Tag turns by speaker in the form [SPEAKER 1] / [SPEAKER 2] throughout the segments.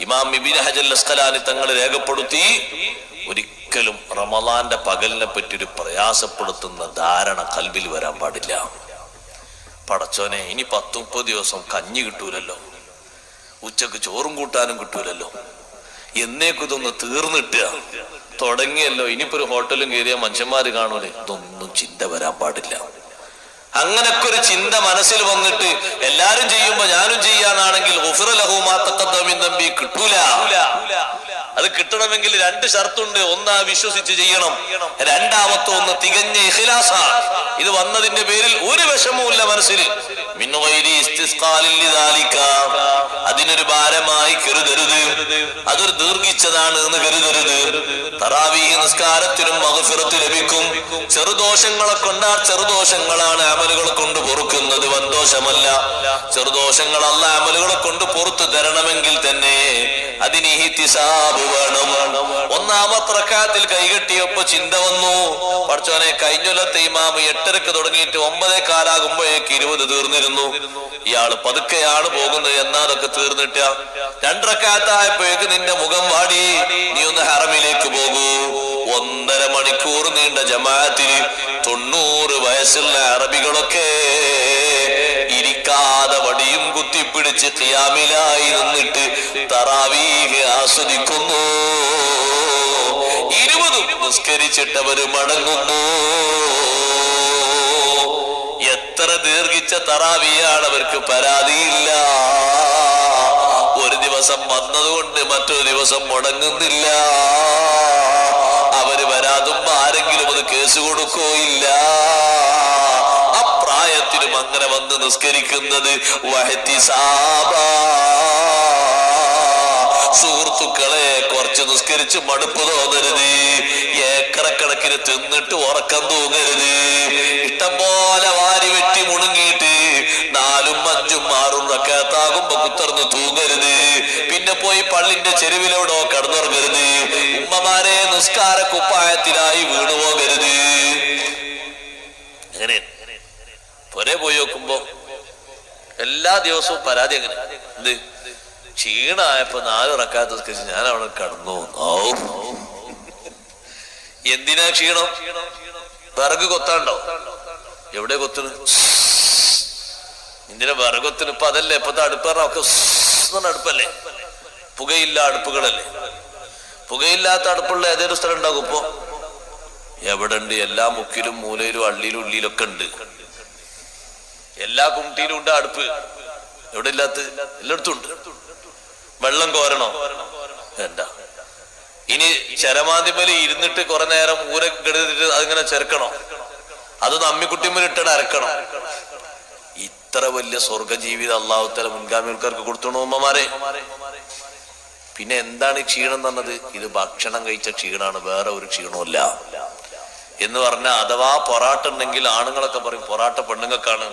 [SPEAKER 1] ഇമാം ഇബിൻ ഹജൽ അസ്കലാനി തങ്ങൾ രേഖപ്പെടുത്തി ഒരിക്കലും റമലാന്റെ പകലിനെ പറ്റി ഒരു പ്രയാസപ്പെടുത്തുന്ന ധാരണ കൽബിൽ വരാൻ പാടില്ല. പടച്ചോനെ ഇനി പത്ത് മുപ്പത് ദിവസം കഞ്ഞി കിട്ടൂലല്ലോ. ഉച്ചയ്ക്ക് ചോറും കൂട്ടാനും കിട്ടൂലല്ലോ. എന്നേക്കും ഇതൊന്ന് തീർന്നിട്ടുക തുടങ്ങിയല്ലോ ഇനിയിപ്പോ ഒരു ഹോട്ടലും കയറിയ മനുഷ്യന്മാര് കാണൂലേ. ഇതൊന്നും ചിന്ത വരാൻ പാടില്ല. അങ്ങനൊക്കെ ഒരു ചിന്ത മനസ്സിൽ വന്നിട്ട് എല്ലാരും ചെയ്യുമ്പോ ഞാനും ചെയ്യാനാണെങ്കിൽ തമ്പി കിട്ടൂല. അത് കിട്ടണമെങ്കിൽ രണ്ട് ഷർത്തുണ്ട്. ഒന്ന് വിശ്വസിച്ച് ചെയ്യണം. രണ്ടാമത്തെ ഒന്ന് തികഞ്ഞ ഇഖിലാസ. ഇത് വന്നതിന്റെ പേരിൽ ഒരു വിഷമവുമില്ല മനസ്സിൽ. അതിനൊരു ഭാരമായി കരുതരുത്. അതൊരു ദീർഘിച്ചതാണ് എന്ന് കരുതരുത്. തറാവി നിസ്കാരത്തിനും മകഫിറത്ത് ലഭിക്കും. ചെറുദോഷങ്ങളെ കൊണ്ടാ ചെറുദോഷങ്ങളാണ് അമലുകളെ കൊണ്ട് പൊറുക്കുന്നത്. വൻദോഷമല്ല. ചെറുദോഷങ്ങൾ അല്ല അമലുകളെ കൊണ്ട് പുറത്തു തരണമെങ്കിൽ തന്നെ അതിന് ഹിത്തിസാബ് വേണം. ഒന്നാമത്തെ റക്കാത്തിൽ കൈകെട്ടിയപ്പോ ചിന്ത വന്നു. പഠിച്ചോനെ കഴിഞ്ഞൊല്ലത്തെ ഇമാമ് എട്ടരക്ക് തുടങ്ങിയിട്ട് ഒമ്പതേ കാലാകുമ്പോഴേക്ക് ഇരുപത് തീർന്നിരുന്നു. ഇയാൾ പതുക്കെയാണ് പോകുന്നത്. എന്നാ അതൊക്കെ തീർന്നിട്ട? രണ്ടരക്കാത്തായപ്പോഴേക്ക് നിന്റെ മുഖം വാടി. നീ ഒന്ന് ഹറമിലേക്ക് പോകൂ. ഒന്നര മണിക്കൂർ നീണ്ട ജമാഅത്തിന് തൊണ്ണൂറ് വയസ്സുള്ള അറബികളൊക്കെ ഇരിക്കാതെ വടിയും കുത്തിപ്പിടിച്ച് ഖിയാമിലായി നിന്നിട്ട് തറാവീഹ് ആസ്വദിക്കുന്നു. ഇരുപതും നിസ്കരിച്ചിട്ടവര് മടങ്ങുന്നു. എത്ര ദീർഘിച്ച തറാവിയാണ് അവർക്ക് പരാതിയില്ല. ഒരു ദിവസം വന്നതുകൊണ്ട് മറ്റൊരു ദിവസം മുടങ്ങുന്നില്ല. അവർ വരാതും ആരെങ്കിലും അത് കേസ് കൊടുക്കോ ഇല്ല. അപ്രായത്തിലും അങ്ങനെ വന്ന് നിസ്കരിക്കുന്നത് സുഹൃത്തുക്കളെ കുറച്ച് നിസ്കരിച്ച് മടുപ്പ് തോന്നരുത്. ഏക്കറക്കണക്കിന് തിന്നിട്ട് ഉറക്കം തൂങ്ങരുത്. ഇഷ്ടം പോലെ വാരി അഞ്ചും ആറും റക്കാത്താകുമ്പോ കുത്തർന്ന് തൂങ്ങരുത്. പിന്നെ പോയി പള്ളിന്റെ ചെരുവിലോടോ കടന്നുറങ്ങരുത്. ഉമ്മമാരെ നിസ്കാര കുപ്പായത്തിലായി വീണു പോകരുത്. അങ്ങനെ പോയി നോക്കുമ്പോ എല്ലാ ദിവസവും പരാതി അങ്ങനെ എന്ത്? ക്ഷീണായപ്പോ നാല് റക്കാത്ത നിസ്കരിച്ച് ഞാൻ അവിടെ കടന്നു. എന്തിനാ ക്ഷീണം? വിറക് കൊത്താണ്ടോ? എവിടെ കൊത്തുന്നു എന്തിനാ വിറകത്തിന് കൊത്തിന് ഇപ്പൊ അതല്ലേ ഇപ്പത്തെ അടുപ്പറൊക്കെ അടുപ്പല്ലേ? പുകയില്ല അടുപ്പുകളല്ലേ? പുകയില്ലാത്ത അടുപ്പുള്ള ഏതൊരു സ്ഥലം ഉണ്ടാകും ഇപ്പൊ? എവിടെ ഉണ്ട് എല്ലാ മുക്കിലും മൂലയിലും അള്ളിയിലും ഉള്ളിയിലൊക്കെ ഉണ്ട്. എല്ലാ കുമിട്ടിയിലും ഉണ്ട് അടുപ്പ്. എവിടെ ഇല്ലാത്ത? എല്ലായിടത്തും ഉണ്ട്. വെള്ളം കോരണോ? എന്താ ഇനി ചരമാന്തിമേൽ ഇരുന്നിട്ട് കുറെ നേരം ഊര കെടുത്തിട്ട് അതിങ്ങനെ ചെറുക്കണോ അത് നമ്മിക്കുട്ടിമ്മലിട്ടട അരക്കണോ? ഇത്ര വലിയ സ്വർഗ ജീവിതം അള്ളാഹുത്തല മുൻഗാമികൾക്ക് കൊടുത്തണോ ഉമ്മമാരെ. പിന്നെ എന്താണ് ഈ ക്ഷീണം തന്നത്? ഇത് ഭക്ഷണം കഴിച്ച ക്ഷീണാണ് വേറെ ഒരു ക്ഷീണമല്ല എന്ന് പറഞ്ഞാൽ അഥവാ പൊറാട്ട ഉണ്ടെങ്കിൽ ആണുങ്ങളൊക്കെ പറയും പൊറാട്ട പെണ്ണുങ്ങൾക്കാണ്.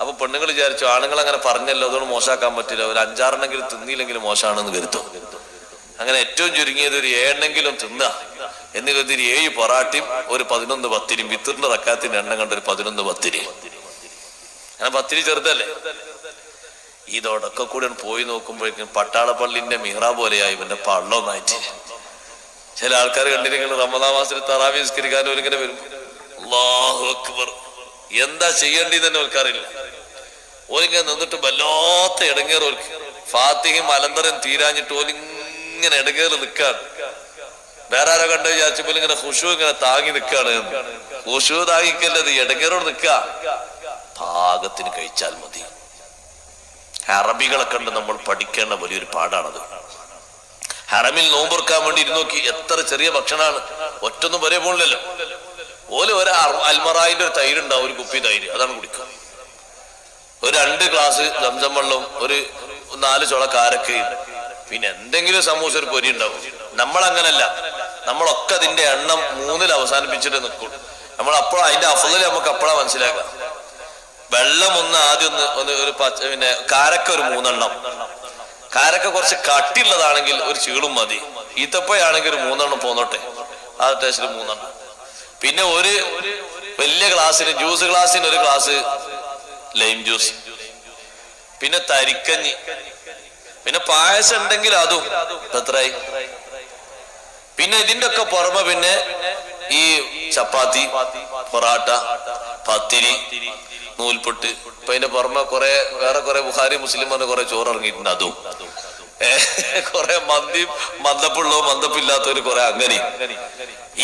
[SPEAKER 1] അപ്പൊ പെണ്ണുങ്ങൾ വിചാരിച്ചു ആണുങ്ങൾ അങ്ങനെ പറഞ്ഞല്ലോ അതുകൊണ്ട് മോശമാക്കാൻ പറ്റില്ല. ഒരു അഞ്ചാറെണ്ണെങ്കിലും തിന്നിയില്ലെങ്കിലും മോശമാണെന്ന് കരുത്തും അങ്ങനെ ഏറ്റവും ചുരുങ്ങിയത് ഒരു ഏഴെണ്ണെങ്കിലും തിന്ന. എന്ന് കരുതി ഏഴ് പൊറാട്ടയും ഒരു പതിനൊന്ന് പത്തിരിയും വിത്തറിന്റെ റക്കാത്തിന്റെ എണ്ണം കണ്ട ഒരു പതിനൊന്ന് പത്തിരി. അങ്ങനെ പത്തിരി ചെറുതല്ലേ? ഇതോടൊക്കെ കൂടെ പോയി നോക്കുമ്പോഴേക്കും പട്ടാളപ്പള്ളിന്റെ മിഹ്റ പോലെയായി ഇവന്റെ പള്ളൊന്നായിട്ട്. ചില ആൾക്കാർ കണ്ടിരിക്കുന്നത് റമദാ മാസത്തിൽ തറാവി നിസ്കരിക്കാൻ ഇങ്ങനെ വരും. അക്ബർ. എന്താ ചെയ്യേണ്ടി തന്നെ ഓർക്കാറില്ല ഓലിങ്ങനെ നിന്നിട്ട് വല്ലാത്ത ഇടങ്ങേറ് ഓൽക്ക് ഫാത്തിഹയും അലന്തരം തീരാഞ്ഞിട്ട് ഓലിങ്ങനെ ഇടങ്ങേറ് നിൽക്കാണ് വേറെ ആരോ കണ്ടു വിചാരിച്ചപ്പോൾ ഇങ്ങനെ ഹുഷു ഇങ്ങനെ താങ്ങി നിൽക്കാണ് ഹുഷു താങ്ങിക്കല്ലത് ഇടങ്ങേറോട് നിൽക്ക പാകത്തിന് കഴിച്ചാൽ മതി. അറബികളെ കണ്ട് നമ്മൾ പഠിക്കേണ്ട വലിയൊരു പാടാണത്. ഹറമിൽ നോമ്പുറക്കാൻ വേണ്ടി ഇരുന്നോക്കി എത്ര ചെറിയ ഭക്ഷണമാണ്. ഒറ്റൊന്നും വരെ പോണില്ലല്ലോ. ഓൽ ഒരു അൽമറായിന്റെ ഒരു തൈര് ഉണ്ടാവും ഒരു കുപ്പി തൈര്. അതാണ് കുടിക്കുക. ഒരു രണ്ട് ഗ്ലാസ് സംസം വെള്ളം ഒരു നാല് ചുള കാരക്കയും പിന്നെ എന്തെങ്കിലും സമൂസ ഒരു പൊരി ഉണ്ടാവും. നമ്മൾ അങ്ങനല്ല നമ്മളൊക്കെ അതിന്റെ എണ്ണം മൂന്നിൽ അവസാനിപ്പിച്ചിട്ട് നിൽക്കും. നമ്മൾ അപ്പോൾ അതിന്റെ അഫലിൽ നമുക്ക് അപ്പോഴാണ് മനസ്സിലാക്കാം വെള്ളം ഒന്ന് ആദ്യം ഒന്ന് ഒന്ന് ഒരു പച്ച പിന്നെ കാരക്ക ഒരു മൂന്നെണ്ണം. കാരക്ക കുറച്ച് കട്ടിയുള്ളതാണെങ്കിൽ ഒരു ചീളും മതി. ഈത്തപ്പയാണെങ്കിൽ ഒരു മൂന്നെണ്ണം പോന്നോട്ടെ. ആ ടേസ്റ്റിൽ മൂന്നെണ്ണം. പിന്നെ ഒരു വലിയ ഗ്ലാസ്സിന് ജ്യൂസ് ഗ്ലാസ്സിന് ഒരു ഗ്ലാസ് ലൈം ജ്യൂസ് പിന്നെ തരിക്കഞ്ഞി. പിന്നെ പായസം ഉണ്ടെങ്കിൽ അതും. എത്രയായി? പിന്നെ ഇതിന്റെ ഒക്കെ പുറമെ പിന്നെ ഈ ചപ്പാത്തി പൊറാട്ട പത്തിരി നൂൽപുട്ട്. ഇപ്പൊ അതിന്റെ പുറമെ കുറെ വേറെ കുറെ ബുഹാരി മുസ്ലിം പറഞ്ഞ കുറെ ചോറ് ഇറങ്ങിയിട്ടുണ്ട് അതും. കൊറേ കുറെ മന്തി മന്ദപ്പുള്ളോ മന്ദപ്പില്ലാത്തവര് കുറെ അങ്ങനെ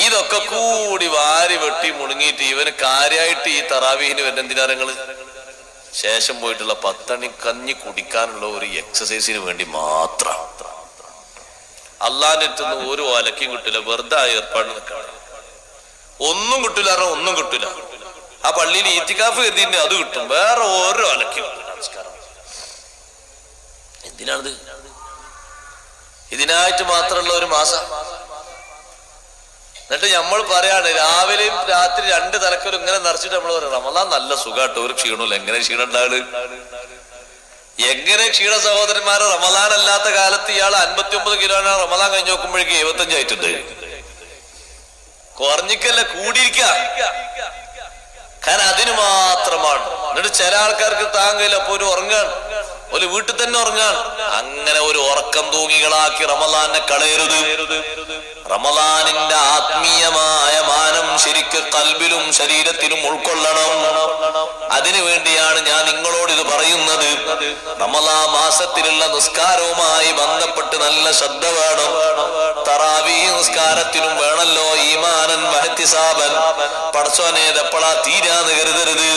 [SPEAKER 1] ഇതൊക്കെ കൂടി വാരി വെട്ടി മുണുങ്ങിയിട്ട് ഇവന് കാര്യമായിട്ട് ഈ തറാവീഹിന് വരുന്ന എന്തിനാരങ്ങൾ ശേഷം പോയിട്ടുള്ള പത്തണി കഞ്ഞി കുടിക്കാനുള്ള ഒരു എക്സസൈസിന് വേണ്ടി മാത്രം. അള്ളാന്റെ അടുത്തുനിന്ന് ഒരു ഒലക്കും കിട്ടില്ല വെറുതെ ഏർപ്പാട് നിൽക്കണം. ഒന്നും കിട്ടില്ല ഒന്നും കിട്ടില്ല ആ പള്ളിയിൽ ഈറ്റിക്കാഫ് കരുതിന്റെ അത് കിട്ടും. വേറെ ഓരോ അലക്കും. നമസ്കാരം എന്തിനാണിത്? ഇതിനായിട്ട് മാത്രമുള്ള ഒരു മാസം. എന്നിട്ട് നമ്മൾ പറയാണ് രാവിലെയും രാത്രി രണ്ട് തലക്കലും ഇങ്ങനെ നിറച്ചിട്ട് നമ്മൾ പറയാം റമദാൻ നല്ല സുഖാട്ടോ ഒരു ക്ഷീണമില്ല എങ്ങനെ ക്ഷീണം എങ്ങനെ ക്ഷീണ സഹോദരന്മാരെ റമദാൻ അല്ലാത്ത കാലത്ത് ഇയാൾ അൻപത്തി ഒമ്പത് കിലോനാണ് റമദാൻ കഴിഞ്ഞ് നോക്കുമ്പോഴേക്ക് എഴുപത്തഞ്ചായിട്ടുണ്ട് കുറഞ്ഞിക്കല്ല കൂടിയിരിക്ക. കാരണം അതിന് മാത്രമാണ്. എന്നിട്ട് ചില ആൾക്കാർക്ക് താങ്ങില്ല അപ്പൊ ഒരു ഉറങ്ങാണ്. ഒരു വീട്ടിൽ തന്നെ ഉറങ്ങാണ്. അങ്ങനെ ഒരു ഉറക്കം തൂങ്ങികളാക്കി റമലാനെ കളയരുത്. റമലാനിന്റെ ആത്മീയമായ മാനം ശരിക്ക് കൽബിലും ശരീരത്തിലും ഉൾക്കൊള്ളണം. അതിനു വേണ്ടിയാണ് ഞാൻ നിങ്ങളോട് ഇത് പറയുന്നത്. റമലാ മാസത്തിലുള്ള നിസ്കാരവുമായി ബന്ധപ്പെട്ട് നല്ല ശ്രദ്ധ വേണം. തറാവി നിസ്കാരത്തിനും വേണല്ലോ ഈമാനൻ വഹത്തിസാബൻ പടച്ചോനെ എപ്പോഴാ തീരാന്ന് കരുതരുത്.